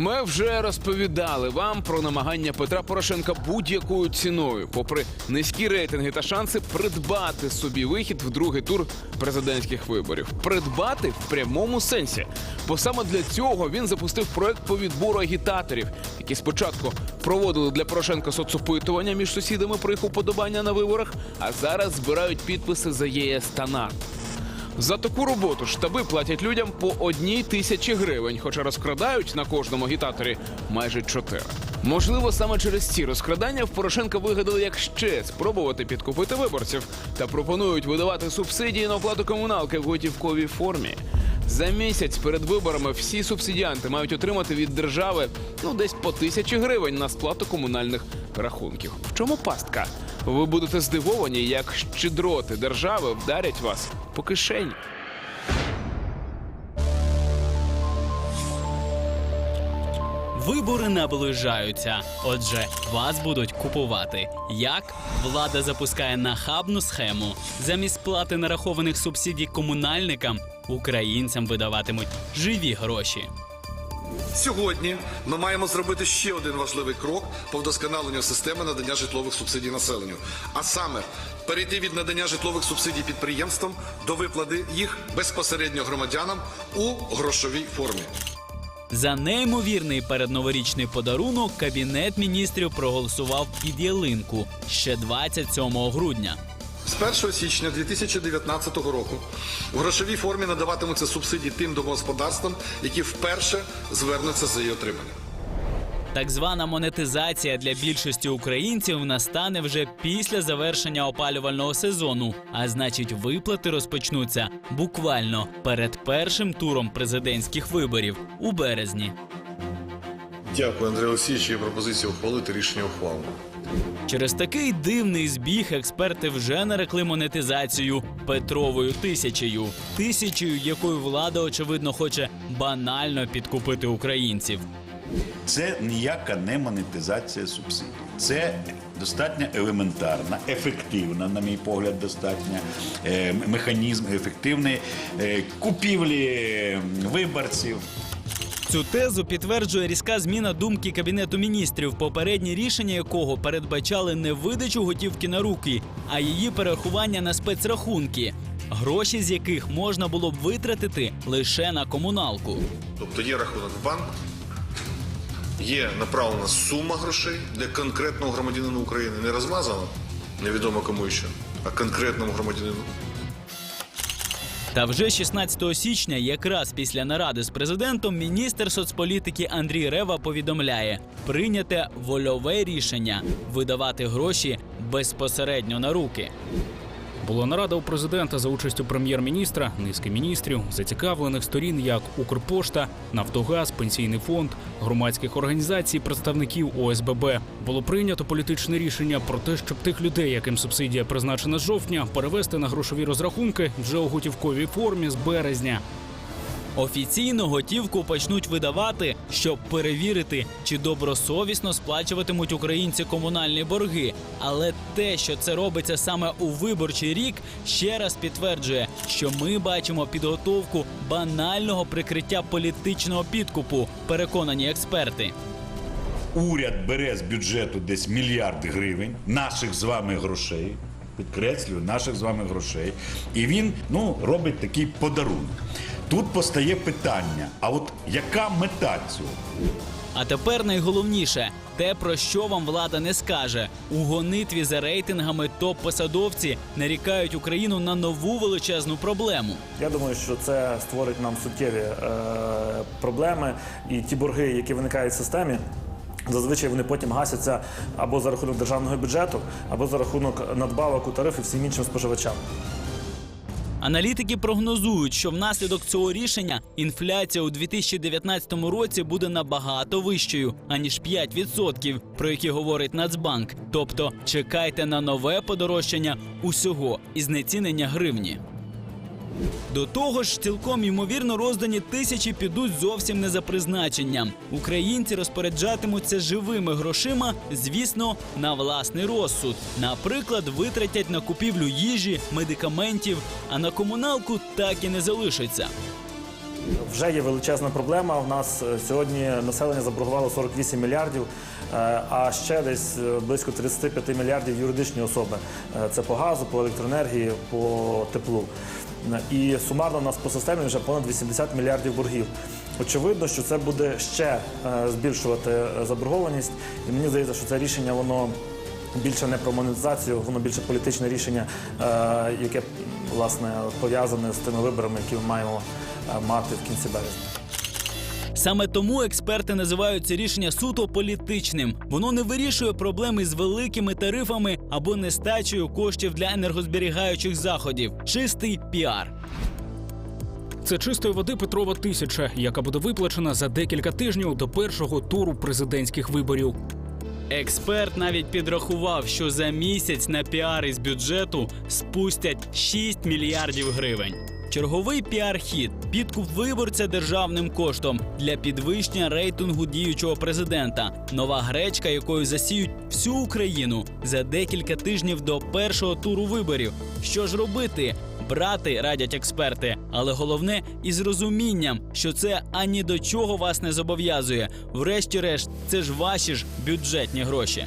Ми вже розповідали вам про намагання Петра Порошенка будь-якою ціною, попри низькі рейтинги та шанси, придбати собі вихід в другий тур президентських виборів. Придбати в прямому сенсі. Бо саме для цього він запустив проект по відбору агітаторів, які спочатку проводили для Порошенка соцопитування між сусідами про їх уподобання на виборах, а зараз збирають підписи за ЄС та НАТО. За таку роботу штаби платять людям по одній тисячі гривень, хоча розкрадають на кожному агітаторі майже чотири. Можливо, саме через ці розкрадання в Порошенка вигадали як ще спробувати підкупити виборців та пропонують видавати субсидії на оплату комуналки в готівковій формі. За місяць перед виборами всі субсидіанти мають отримати від держави ну десь по тисячі гривень на сплату комунальних рахунків. В чому пастка? Ви будете здивовані, як щедроти держави вдарять вас по кишені. Вибори наближаються. Отже, вас будуть купувати. Як влада запускає нахабну схему замість плати нарахованих субсидій комунальникам українцям видаватимуть живі гроші. Сьогодні ми маємо зробити ще один важливий крок по вдосконаленню системи надання житлових субсидій населенню, а саме перейти від надання житлових субсидій підприємствам до виплати їх безпосередньо громадянам у грошовій формі. За неймовірний передноворічний подарунок кабінет міністрів проголосував під ялинку ще 27 грудня. З 1 січня 2019 року у грошовій формі надаватимуться субсидії тим домогосподарствам, які вперше звернуться за її отримання. Так звана монетизація для більшості українців настане вже після завершення опалювального сезону, а значить, виплати розпочнуться буквально перед першим туром президентських виборів у березні. Дякую, Андрій Олексійович. Є пропозиція ухвалити рішення ухвалено. Через такий дивний збіг експерти вже нарекли монетизацію Петровою тисячею, тисячею, якою влада очевидно хоче банально підкупити українців. Це ніяка не монетизація субсидій. Це достатньо елементарна, ефективна, на мій погляд, достатньо е, механізм ефективний е, купівлі виборців. Цю тезу підтверджує різка зміна думки кабінету міністрів, попередні рішення якого передбачали не видачу готівки на руки, а її перерахування на спецрахунки, гроші з яких можна було б витратити лише на комуналку. Тобто є рахунок в банк, є направлена сума грошей для конкретного громадянина України, не розмазана, невідомо кому ще, а конкретному громадянину. Та вже 16 січня, якраз після наради з президентом, міністр соцполітики Андрій Рева повідомляє: прийняте вольове рішення видавати гроші безпосередньо на руки. Була нарада у президента за участю прем'єр-міністра, низки міністрів, зацікавлених сторін, як Укрпошта, Нафтогаз, Пенсійний фонд, громадських організацій, представників ОСББ. Було прийнято політичне рішення про те, щоб тих людей, яким субсидія призначена з жовтня, перевести на грошові розрахунки вже у готівковій формі з березня. Офіційно готівку почнуть видавати, щоб перевірити, чи добросовісно сплачуватимуть українці комунальні борги. Але те, що це робиться саме у виборчий рік, ще раз підтверджує, що ми бачимо підготовку банального прикриття політичного підкупу, переконані експерти. Уряд бере з бюджету десь мільярд гривень наших з вами грошей. Підкреслюю, наших з вами грошей. І він ну, робить такий подарунок. Тут постає питання: а от яка мета цього? А тепер найголовніше те, про що вам влада не скаже. У гонитві за рейтингами топ-посадовці нарікають Україну на нову величезну проблему. Я думаю, що це створить нам суттєві е, проблеми, і ті борги, які виникають в системі. Зазвичай вони потім гасяться або за рахунок державного бюджету, або за рахунок надбавок у тарифи всім іншим споживачам. Аналітики прогнозують, що внаслідок цього рішення інфляція у 2019 році буде набагато вищою аніж 5%, про які говорить Нацбанк. Тобто чекайте на нове подорожчання усього і знецінення гривні. До того ж, цілком ймовірно роздані тисячі підуть зовсім не за призначенням. Українці розпоряджатимуться живими грошима, звісно, на власний розсуд. Наприклад, витратять на купівлю їжі, медикаментів, а на комуналку так і не залишиться. вже є величезна проблема. У нас е, сьогодні населення заборгувало 48 мільярдів, е, а ще десь е, близько 35 мільярдів юридичні особи. Це по газу, по електроенергії, по теплу. І сумарно у нас по системі вже понад 80 мільярдів боргів. Очевидно, що це буде ще е, збільшувати заборгованість, і мені здається, що це рішення воно більше не про монетизацію, воно більше політичне рішення, е, яке власне пов'язане з тими виборами, які ми маємо е, мати в кінці березня. Саме тому експерти називають це рішення суто політичним. Воно не вирішує проблеми з великими тарифами або нестачею коштів для енергозберігаючих заходів. Чистий піар. Це чистої води Петрова тисяча, яка буде виплачена за декілька тижнів до першого туру президентських виборів. Експерт навіть підрахував, що за місяць на піар із бюджету спустять 6 мільярдів гривень. Черговий піар-хід підкуп виборця державним коштом для підвищення рейтингу діючого президента. Нова гречка, якою засіють всю Україну за декілька тижнів до першого туру виборів. Що ж робити? Брати радять експерти, але головне із розумінням, що це ані до чого вас не зобов'язує. Врешті-решт, це ж ваші ж бюджетні гроші.